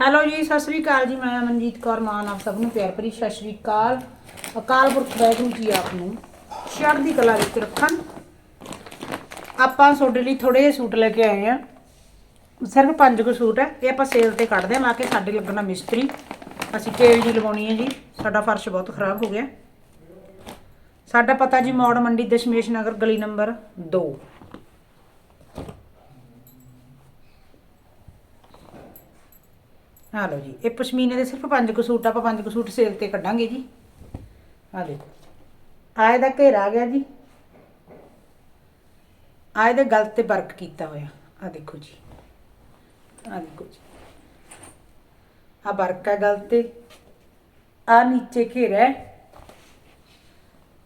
Hello ਜੀ, ਸਤਿ ਸ੍ਰੀ ਅਕਾਲ ਜੀ। ਮੈਂ ਮਨਜੀਤ ਕੌਰ ਮਾਨ ਆਪ ਸਭ ਨੂੰ ਪਿਆਰ ਭਰੀ ਸਤਿ ਸ੍ਰੀ ਅਕਾਲ। ਅਕਾਲ ਪੁਰਖ ਵਾਹਿਗੁਰੂ ਜੀ ਆਪ ਨੂੰ ਚੜ੍ਹਦੀ ਕਲਾ ਵਿੱਚ ਰੱਖਣ। ਆਪਾਂ ਤੁਹਾਡੇ ਲਈ ਥੋੜੇ ਜਿਹੇ ਸੂਟ ਲੈ ਕੇ ਆਏ ਆ ਸਿਰਫ ਪੰਜ ਕੁ ਸੂਟ ਹੈ। ਇਹ ਆਪਾਂ ਸੇਲ ਤੇ ਕੱਢਦੇ ਆ ਲਾ ਕੇ ਸਾਡੇ ਲੱਗਣਾ ਮਿਸਤਰੀ। ਅਸੀਂ ਟੇਲ ਜੀ ਲਵਾਉਣੀ ਹੈ ਜੀ। ਸਾਡਾ ਫਰਸ਼ ਬਹੁਤ ਖਰਾਬ ਹੋ ਗਿਆ। ਸਾਡਾ ਪਤਾ ਜੀ, ਮੌੜ ਮੰਡੀ ਦਸ਼ਮੇਸ਼ ਨਗਰ ਗਲੀ ਨੰਬਰ 2 ਆ ਲਓ ਜੀ, ਇਹ ਪਸ਼ਮੀਨੇ ਦੇ ਸਿਰਫ ਪੰਜ ਕੁ ਸੂਟ, ਆਪਾਂ ਪੰਜ ਕੁ ਸੂਟ ਸੇਲ ਤੇ ਕੱਢਾਂਗੇ ਜੀ। ਆ ਦੇਖੋ ਆਏ ਦਾ ਘੇਰਾ ਆ ਗਿਆ ਜੀ। ਆਏ ਦੇ ਗਲ ਤੇ ਵਰਕ ਕੀਤਾ ਹੋਇਆ। ਆ ਦੇਖੋ ਜੀ। ਆ ਦੇਖੋ ਜੀ। ਆ ਵਰਕ ਹੈ ਗਲ ਤੇ। ਆ ਨੀਚੇ ਘੇਰਾ ਹੈ।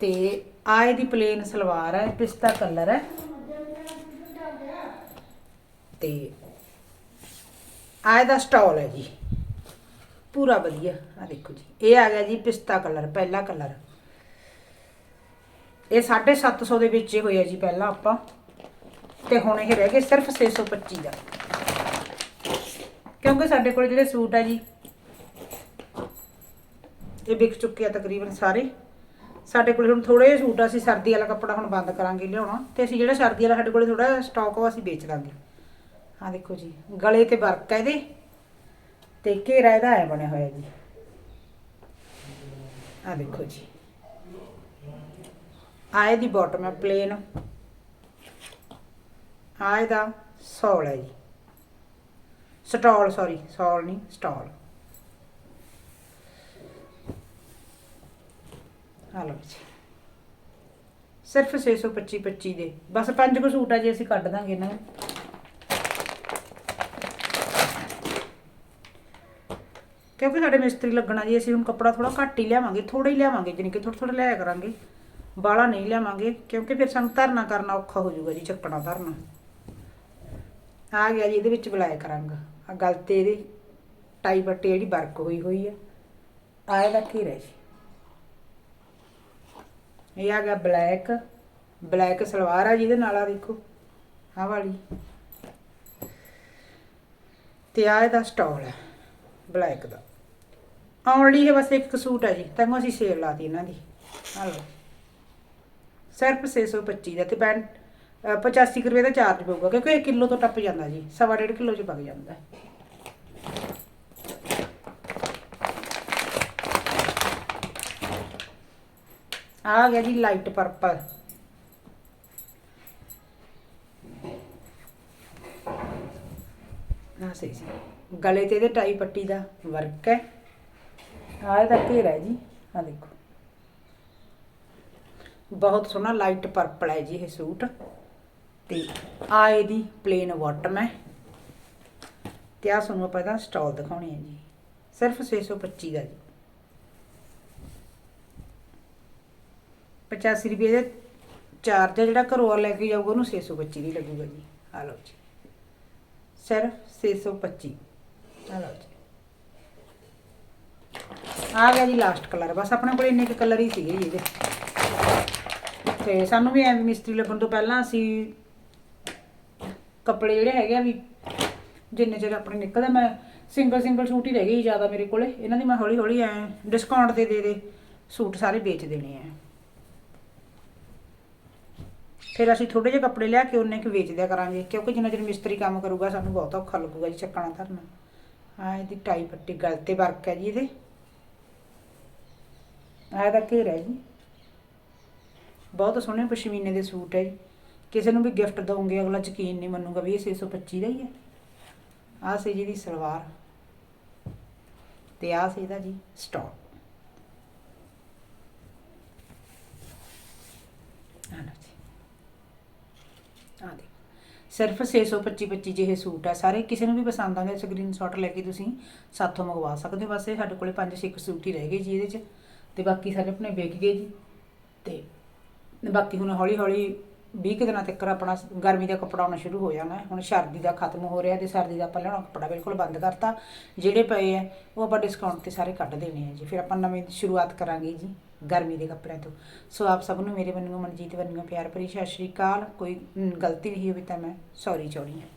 ਤੇ ਆਏ ਦੀ ਪਲੇਨ ਸਲਵਾਰ ਹੈ, ਪਿਸਤਾ ਕਲਰ ਹੈ। ਤੇ ਆ ਇਹਦਾ ਸਟਾਲ ਹੈ ਜੀ। ਪੂਰਾ ਵਧੀਆ ਆ ਦੇਖੋ ਜੀ। ਇਹ ਆ ਗਿਆ ਜੀ ਪਿਸਤਾ ਕਲਰ, ਪਹਿਲਾ ਕਲਰ। ਇਹ 750 ਦੇ ਵਿੱਚ ਹੋਇਆ ਜੀ ਪਹਿਲਾਂ ਆਪਾਂ। ਤੇ ਹੁਣ ਇਹ ਰਹਿ ਗਏ ਸਿਰਫ 625 ਦਾ। ਕਿਉਂਕਿ ਸਾਡੇ ਕੋਲ ਜਿਹੜੇ ਸੂਟ ਆ ਜੀ, ਇਹ ਵਿਕ ਚੁੱਕੇ ਆ ਤਕਰੀਬਨ ਸਾਰੇ। ਸਾਡੇ ਕੋਲ ਹੁਣ ਥੋੜੇ ਜਿਹੇ ਸੂਟ ਆ, ਅਸੀਂ ਸਰਦੀ ਵਾਲਾ ਕੱਪੜਾ ਹੁਣ ਬੰਦ ਕਰਾਂਗੇ ਲਿਆਉਣਾ। ਤੇ ਅਸੀਂ ਜਿਹੜਾ ਸਰਦੀ ਵਾਲਾ ਸਾਡੇ ਕੋਲ ਥੋੜਾ ਸਟਾਕ ਉਹ ਅਸੀਂ ਵੇਚ ਦਾਂਗੇ। ਆ ਦੇਖੋ ਜੀ, ਗਲੇ ਤੇ ਵਰਕ ਹੈ ਇਹਦੇ, ਤੇ ਘੇਰਾ ਇਹਦਾ ਐ ਬਣਿਆ ਹੋਇਆ ਜੀ। ਆ ਦੇਖੋ ਜੀ। ਆਏ ਦੀ ਬਾਟਮ ਹੈ ਪਲੇਨ ਆ ਇਹਦਾ ਸੌਲ ਹੈ ਜੀ। ਸਟਾਲ ਸੌਰੀ ਸੌਲ ਨਹੀਂ, ਸਟਾਲ। ਆ ਲਓ ਜੀ। ਸਿਰਫ 625 25 ਦੇ। ਬਸ ਪੰਜ ਕੁ ਸੂਟ ਆ ਜੀ, ਅਸੀਂ ਕੱਢ ਦਾਂਗੇ ਇਹਨਾਂ ਨੂੰ। ਕਿਉਂਕਿ ਸਾਡੇ ਮਿਸਤਰੀ ਲੱਗਣਾ ਜੀ, ਅਸੀਂ ਹੁਣ ਕੱਪੜਾ ਥੋੜਾ ਘੱਟ ਹੀ ਲਿਆਵਾਂਗੇ ਥੋੜਾ ਹੀ ਲਿਆਵਾਂਗੇ, ਜਾਣੀ ਕਿ ਥੋੜਾ ਥੋੜਾ ਲਿਆਇਆ ਕਰਾਂਗੇ। ਬਾਲਾ ਨਹੀਂ ਲਿਆਵਾਂਗੇ, ਕਿਉਂਕਿ ਫਿਰ ਸਾਨੂੰ ਧਰਨਾ ਕਰਨਾ ਔਖਾ ਹੋ ਜਾਊਗਾ ਜੀ, ਚੱਕਣਾ ਧਰਨਾ। ਆ ਗਿਆ ਜੀ, ਇਹਦੇ ਵਿੱਚ ਬਲੈਕ ਰੰਗ ਆ ਗਲ ਇਹਦੀ ਟਾਈ ਬੱਟੇ ਜਿਹੜੀ ਵਰਕ ਹੋਈ ਹੋਈ ਹੈ ਆ ਇਹਦਾ ਘੇਰਾ ਜੀ। ਇਹ ਆ ਗਿਆ ਬਲੈਕ ਬਲੈਕ ਸਲਵਾਰ ਆ ਜਿਹਦੇ ਨਾਲ ਆ ਦੇਖੋ ਆ ਵਾਲੀ। ਤੇ ਆ ਇਹਦਾ ਸਟਾਲ ਹੈ ਬਲੈਕ ਦਾ। ਓਨਲੀ ਹੈ ਬਸ ਇੱਕ ਸੂਟ ਹੈ ਜੀ ਤੈਨੂੰ ਅਸੀਂ ਸੇਲ ਲਾਤੀ ਇਹਨਾਂ ਦੀ। ਆ ਲਓ। ਸਿਰਫ 625 ਦਾ ਤੇ ਪੈਂਟ ਅ, 85 ਕੁ ਰੁਪਏ ਦਾ ਚਾਰਜ ਪਊਗਾ ਕਿਉਂਕਿ ਇਹ ਕਿਲੋ ਤੋਂ ਟੱਪ ਜਾਂਦਾ ਜੀ ਸਵਾ ਡੇਢ ਕਿਲੋ ਚ ਪੱਕ ਜਾਂਦਾ। ਹੈ। ਆ ਗਿਆ ਜੀ ਲਾਈਟ ਪਰਪਲ ਆ ਸਹੀ ਸੀ। ਗਲੇ ਤੇ ਇਹਦੇ ਟਾਈ ਪੱਟੀ ਦਾ ਵਰਕ ਹੈ। ਆਹ ਇਹਦਾ ਘੇਰਾ ਹੈ ਜੀ ਆ ਦੇਖੋ। ਬਹੁਤ ਸੋਹਣਾ ਲਾਈਟ ਪਰਪਲ ਹੈ ਜੀ ਇਹ ਸੂਟ। ਤੇ ਆ ਇਹਦੀ ਪਲੇਨ ਬਾਟਮ ਹੈ। ਤੇ ਆ ਤੁਹਾਨੂੰ ਆਪਾਂ ਇਹਦਾ ਸਟਾਲ ਦਿਖਾਉਣੀ ਹੈ ਜੀ। ਸਿਰਫ 625 ਦਾ ਜੀ। 85 ਰੁਪਏ ਦਾ ਚਾਰਜ ਹੈ ਜਿਹੜਾ ਘਰੋਂ ਲੈ ਕੇ ਜਾਊਗਾ ਉਹਨੂੰ 625 ਦੀ ਲੱਗੂਗਾ ਜੀ। ਆ ਲਓ ਜੀ। ਸਿਰਫ 625 ਆ ਲਓ ਜੀ ਆ ਗਿਆ ਜੀ ਲਾਸਟ ਕਲਰ ਬਸ ਆਪਣੇ ਕੋਲ ਇੰਨੇ ਕੁ ਕਲਰ ਹੀ ਸੀਗੇ ਜੀ ਇਹਦੇ। ਤੇ ਸਾਨੂੰ ਵੀ ਐਵੇਂ ਮਿਸਤਰੀ ਲੱਗਣ ਤੋਂ ਪਹਿਲਾਂ ਅਸੀਂ ਕੱਪੜੇ ਜਿਹੜੇ ਹੈਗੇ ਆ ਵੀ ਜਿੰਨੇ ਚਿਰ ਆਪਣੇ ਨਿਕਲਦਾ, ਮੈਂ ਸਿੰਗਲ ਸਿੰਗਲ ਸੂਟ ਹੀ ਰਹਿ ਗਈ ਜ਼ਿਆਦਾ ਮੇਰੇ ਕੋਲੇ। ਇਹਨਾਂ ਦੀ ਮੈਂ ਹੌਲੀ ਹੌਲੀ ਐ ਡਿਸਕਾਊਂਟ ਤੇ ਦੇ ਦੇ ਸੂਟ ਸਾਰੇ ਵੇਚ ਦੇਣੇ ਆ ਫਿਰ ਅਸੀਂ ਥੋੜੇ ਜਿਹੇ ਕੱਪੜੇ ਲਿਆ ਕੇ ਉਹਨੇ ਕਿ ਵੇਚ ਦਿਆ ਕਰਾਂਗੇ, ਕਿਉਂਕਿ ਜਿੰਨਾ ਚਿਰ ਮਿਸਤਰੀ ਕੰਮ ਕਰੂਗਾ ਸਾਨੂੰ ਬਹੁਤ ਔਖਾ ਲੱਗੂਗਾ ਜੀ ਚੱਕਣਾ ਧਰਨਾ। ਆ ਇਹਦੀ ਟਾਈ ਪੱਟੀ ਗਲ ਤੇ ਵਰਕ ਹੈ ਜੀ ਇਹਦੇ। ਆ ਇਹਦਾ ਘੇਰਾ ਹੈ ਜੀ। ਬਹੁਤ ਸੋਹਣੇ ਪਸ਼ਮੀਨੇ ਦੇ ਸੂਟ ਹੈ ਜੀ। ਕਿਸੇ ਨੂੰ ਵੀ ਗਿਫਟ ਦਵੋਗੇ ਅਗਲਾ ਯਕੀਨ ਨਹੀਂ ਮੰਨੂਗਾ ਵੀ ਇਹ 625 ਦਾ ਹੀ ਹੈ। ਆਹ ਸੀ ਜਿਹਦੀ ਸਲਵਾਰ। ਤੇ ਆਹ ਸੀ ਇਹਦਾ ਜੀ ਸਟਾਕ ਆ ਲਓ ਜੀ। ਆ ਦੇ ਸਿਰਫ 625 25 ਜਿਹੇ ਸੂਟ ਆ, ਸਾਰੇ ਕਿਸੇ ਨੂੰ ਵੀ ਪਸੰਦ ਆਉਂਦੇ ਸਕਰੀਨਸ਼ਾਟ ਲੈ ਕੇ ਤੁਸੀਂ ਸਾਥੋਂ ਮੰਗਵਾ ਸਕਦੇ ਹੋ। ਬਸ ਇਹ ਸਾਡੇ ਕੋਲੇ 5-6 ਸੂਟ ਹੀ ਰਹਿ ਗਏ ਜੀ ਇਹਦੇ 'ਚ, ਤੇ ਬਾਕੀ ਸਾਰੇ ਆਪਣੇ ਵਿਕ ਗਏ ਜੀ। ਤੇ ਬਾਕੀ ਹੁਣ ਹੌਲੀ ਹੌਲੀ 20 ਕੁ ਦਿਨਾਂ ਤੱਕ ਆਪਣਾ ਗਰਮੀ ਦਾ ਕੱਪੜਾ ਆਉਣਾ ਸ਼ੁਰੂ ਹੋ ਜਾਣਾ। ਹੁਣ ਸਰਦੀ ਦਾ ਖਤਮ ਹੋ ਰਿਹਾ ਤੇ ਸਰਦੀ ਦਾ ਆਪਾਂ ਲਿਆਉਣਾ ਕੱਪੜਾ ਬਿਲਕੁਲ ਬੰਦ ਕਰਤਾ। ਜਿਹੜੇ ਪਏ ਆ, ਉਹ ਆਪਾਂ ਡਿਸਕਾਊਂਟ ਤੇ ਸਾਰੇ ਕੱਢ ਦੇਣੇ ਆ ਜੀ। ਫਿਰ ਆਪਾਂ ਨਵੀਂ ਸ਼ੁਰੂਆਤ ਕਰਾਂਗੇ ਜੀ। ਗਰਮੀ ਦੇ ਕੱਪੜਿਆਂ ਤੋਂ। ਸੋ ਆਪ ਸਭ ਨੂੰ ਮੇਰੇ ਵੱਲੋਂ ਮਨਜੀਤ ਵੱਲੋਂ ਪਿਆਰ ਭਰੀ ਸਤਿ ਸ਼੍ਰੀ ਅਕਾਲ। ਕੋਈ ਗਲਤੀ ਰਹੀ ਹੋਵੇ ਤਾਂ ਮੈਂ ਸੌਰੀ ਚਾਹੁੰਦੀ ਹਾਂ।